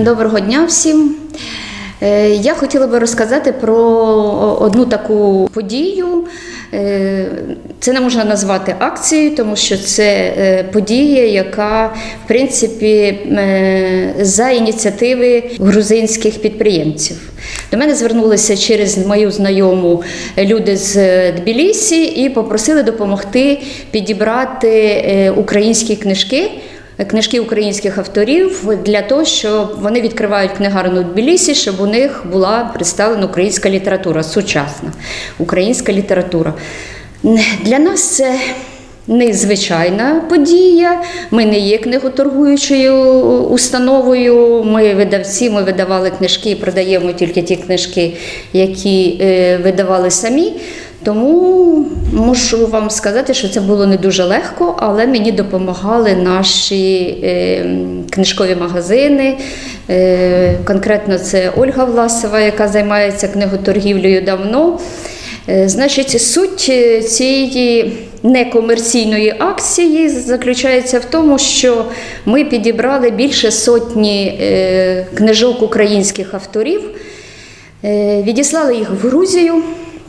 Доброго дня всім. Е, Я хотіла би розказати про одну таку подію. Е, Це не можна назвати акцією, тому що це е, подія, яка в принципі за ініціативи грузинських підприємців. До мене звернулися через мою знайому люди з Тбілісі і попросили допомогти підібрати українські книжки книжки українських авторів для того, щоб вони відкривають книгарну Тбілісі, щоб у них була представлена українська література, сучасна українська література. Для нас це незвичайна подія. Ми не є книготоргуючою установою. Ми видавці, ми видавали книжки і продаємо тільки ті книжки, які е, видавали самі. Тому можу вам сказати, що це було не дуже легко, але мені допомагали наші е, книжкові магазини. Е, конкретно це Ольга Власова, яка займається книготоргівлею давно. Е, значить, суть цієї некомерційної акції заключається в тому, що ми підібрали більше сотні книжок українських авторів, відіслали їх в Грузію.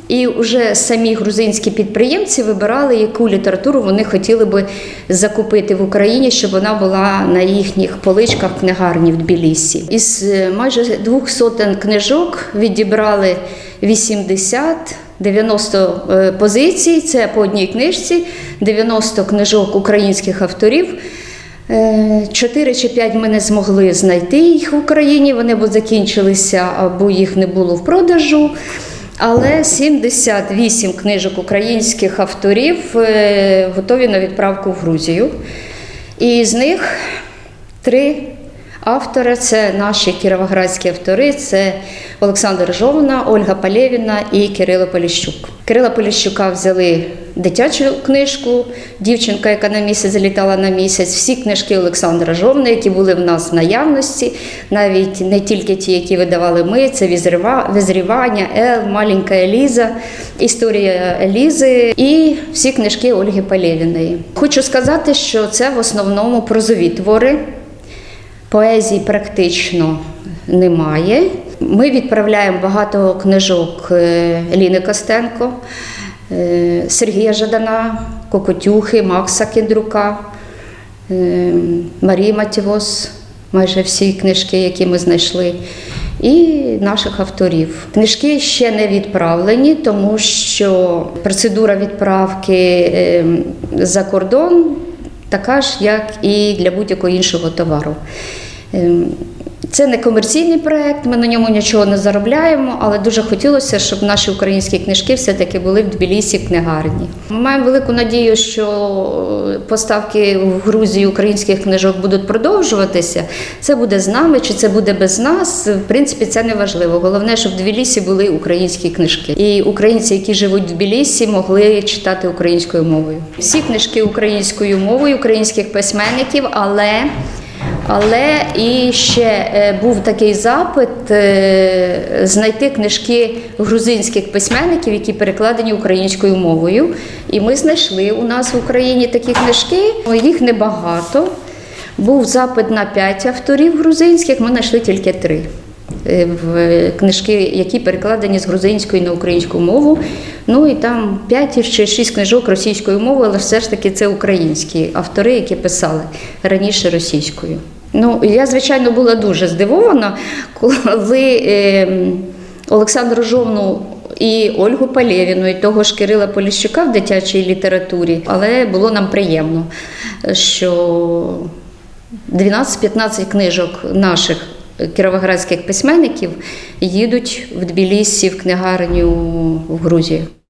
І вже самі грузинські підприємці вибирали, яку літературу вони хотіли би закупити в Україні, щоб вона була на їхніх поличках книгарні в Тбілісі. Із е, майже двох сотень книжок відібрали 80 90 е, позицій. Це по одній книжці, 90 книжок українських авторів. Е, Чотири чи п'ять ми не змогли знайти їх в Україні. Вони або закінчилися, або їх не було в продажу. Але 78 книжок українських авторів е, готові на відправку в Грузію. І з них три автори це наші кіровоградські автори: це Олександр Жовна, Ольга Палєвіна і Кирило Поліщук. Кирила Поліщука взяли дитячу книжку, дівчинка, яка на місяць залітала на місяць. Всі книжки Олександра Жовна, які були в нас в наявності, навіть не тільки ті, які видавали ми, це «Візрива- визрівання, Ел, маленька Еліза, історія Елізи і всі книжки Ольги Палєвіної. Хочу сказати, що це в основному прозові твори. Поезії практично немає. Ми відправляємо багато книжок е, Ліни Костенко, е, Сергія Жадана, Кокотюхи, Макса Кіндрука, е, Марії Матівос, майже всі книжки, які ми знайшли, і наших авторів. Книжки ще не відправлені, тому що процедура відправки за кордон така ж, як і для будь-якого іншого товару. Це не комерційний проект, ми на ньому нічого не заробляємо, але дуже хотілося, щоб наші українські книжки все-таки були в Тбілісі книгарні. Ми маємо велику надію, що поставки в Грузію українських книжок будуть продовжуватися. Це буде з нами чи це буде без нас. В принципі, це не важливо. Головне, щоб в Тбілісі були українські книжки. І українці, які живуть в Тбілісі, могли читати українською мовою. Всі книжки українською мовою, українських письменників, але але і ще е, був такий запит е, знайти книжки грузинських письменників, які перекладені українською мовою. І ми знайшли у нас в Україні такі книжки. Їх небагато. Був запит на п'ять авторів грузинських, ми знайшли тільки три. Е, В книжки, які перекладені з грузинської на українську мову. Ну і там 5 чи 6 книжок російською мовою, але все ж таки це українські автори, які писали раніше російською. Ну, я, звичайно, була дуже здивована, коли е, Олександру Жовну і Ольгу Палєвіну, і того ж Кирила Поліщука в дитячій літературі, але було нам приємно, що 12-15 книжок наших кіровоградських письменників їдуть в Тбілісі в книгарню в Грузію.